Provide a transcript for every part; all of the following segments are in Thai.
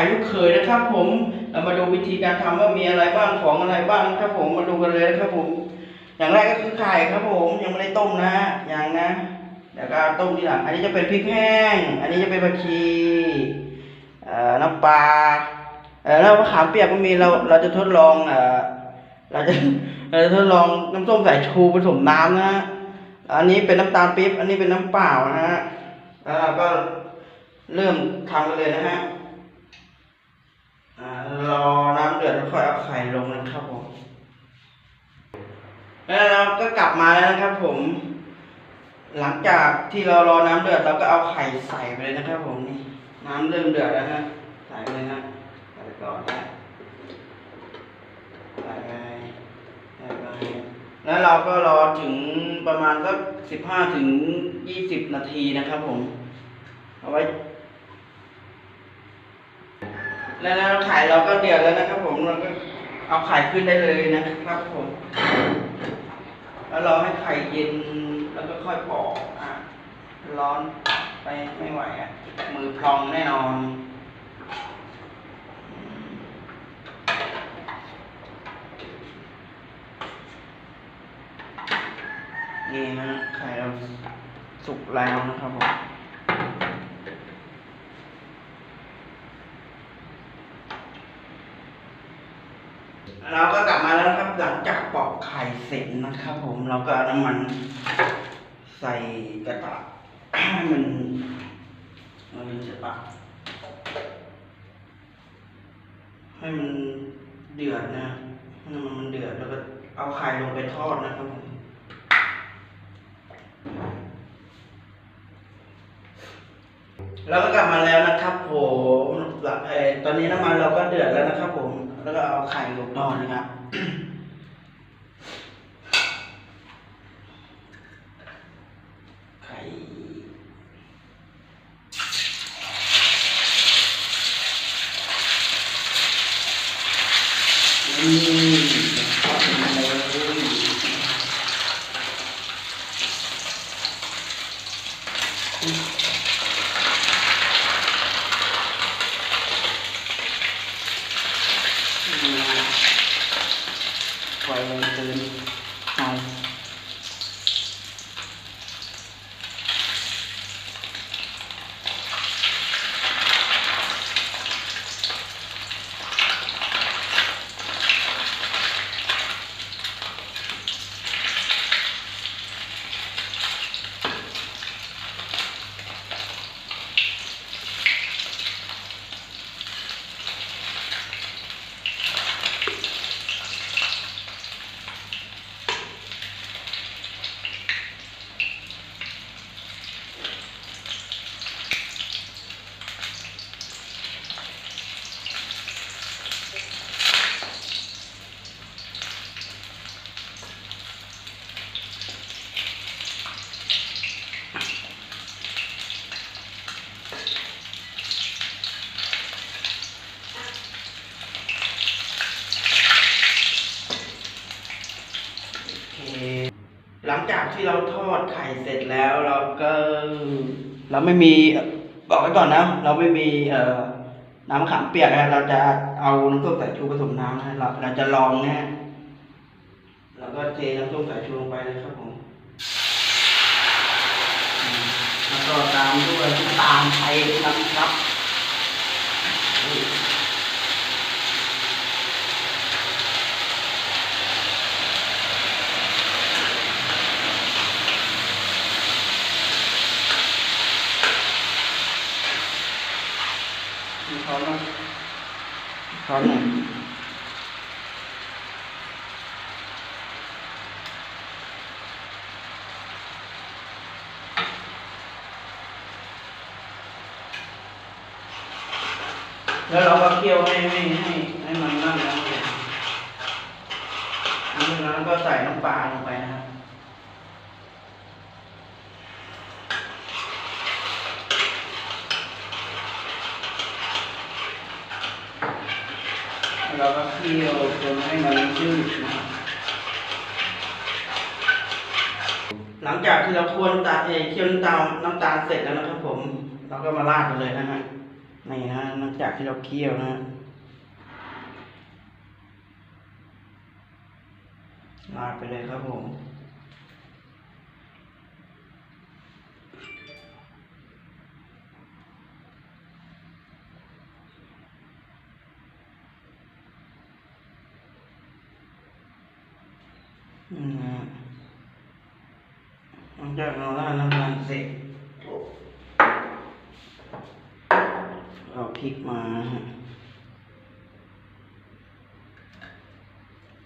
ข่ลูกเขยนะครับผมเรามาดูวิธีการทำว่ามีอะไรบ้างของอะไรบ้างครับผมมาดูกันเลยนะครับผม อย่างแรกก็คือไข่ครับผมยังไม่ได้ต้มนะอย่างนะเดี๋ยวก็ต้มทีหลัง อันนี้จะเป็นพริกแห้ง อันนี้จะเป็นผักชีน้ำปลาแล้วมะขามเปียกก็มีเราเราจะทดลองอ่อเราจะเราจะทดลองน้ำส้มสายชูผสมน้ำนะฮะอันนี้เป็นน้ำตาลปี๊บอันนี้เป็นน้ำเปล่านะฮะแล้วเราก็เริ่มทำกันเลยนะฮะอ่ารอน้ำเดือดแล้วค่อยเอาไข่ลงนะครับผมแล้วเราก็กลับมาแล้วนะครับ ผม หลังจากที่เรารอน้ำเดือดเราก็เอาไข่ใส่ไปเลยนะครับ ผมนี่น้ำเริ่มเดือดแล้วนะใส่ไปเลยนะใส่ก่อนนะใส่ไปใส่ไปแล้วเราก็รอถึงประมาณสักสิบห้าถึงยี่สิบนาทีนะครับ ผม เอาไว้ แล้วแล้วไข่เราก็เดือดแล้วนะครับผมเราก็เอาไข่ขึ้นได้เลยนะครับผม แล้วเรอให้ไข่เย็นแล้วก็ค่อยปอกอะร้อนไปไม่ไหวอะมือพองแน่นอนนี่นะไข่เราสุกแล้วนะครับผม เราก็กลับมาแล้วครับหลังจากปอกไข่เสร็จนะครับ ผมเราก็น้ำมันใส่กระทะให้มันมันจะปะให้มันเดือดนะให้น้ำมันมันเดือดแล้วก็เอาไข่ลงไปทอดนะครับผม เราก็กลับมาแล้วนะครับผมเออตอนนี้น้ำมันเราก็เดือดแล้วนะครับผม แล้วก็เอาไข่ลงทอดนะครับ ไข่อืมทอดมาเลยอืมไฟแรงเกินเอา โอเคหลังจาก ที่เราทอดไข่เสร็จแล้วเราก็ เราไม่มีบอกไว้ก่อนนะ เราไม่มีเอ่อน้ำมะขามเปียกนะเราจะเอาน้ำส้มสายชูผสมน้ำนะเราเราจะลองนะฮะเราก็เทน้ำส้มสายชูลงไปนะครับผมแล้วก็ตามด้วยน้ำตาลไทยนะครับอุ้ย มีช้อนบ้าง ช้อนหน่อยแล้วเราก็เคี่ยวให้ให้ให้ให้มันนั่นแล้วเนี่ยแล้วก็ใส่น้ำปลาลงไปนะครับ เราก็เคี่ยวจนให้มันยืดนะครับหลังจากที่เราควรตาเอเคี่ยวน้ำตาลน้ำตาลเสร็จแล้วนะครับผม เราก็มาราดกันเลยนะฮะนี่นะหลังจากที่เราเคี่ยวนะราดไปเลยครับผม หลังจากเราราดน้ำมันเสร็จ เราพลิกมาฮะ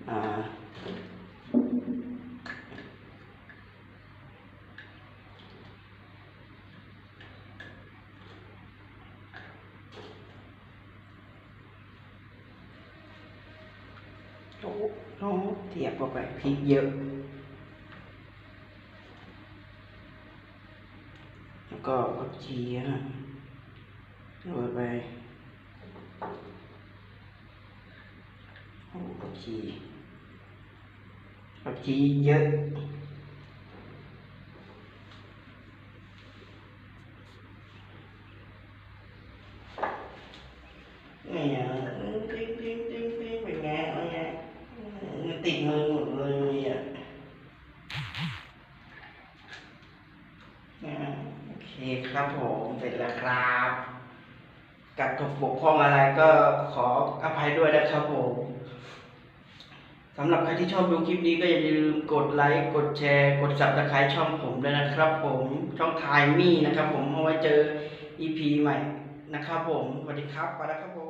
อ่า โอ้โหเทียบเข้าไปพริกเยอะ แล้วก็ผักชีนะฮะโรยไปโอ้ผักชีผักชีเยอะนี่ คครับผมเสร็จแล้วครับกับตกบกพร่องอะไรก็ขออภัยด้วยนะครับผมสำหรับใครที่ชอบดูคลิปนี้ก็อย่าลืมกดไลค์ กดแชร์ กดสับตะไคร้ช่องผมด้วยนะครับ ผมช่องทายมี่นะครับ ผมเอาไว้เจอ EP ใหม่นะครับผมสวัสดีครับไปแล้วครับ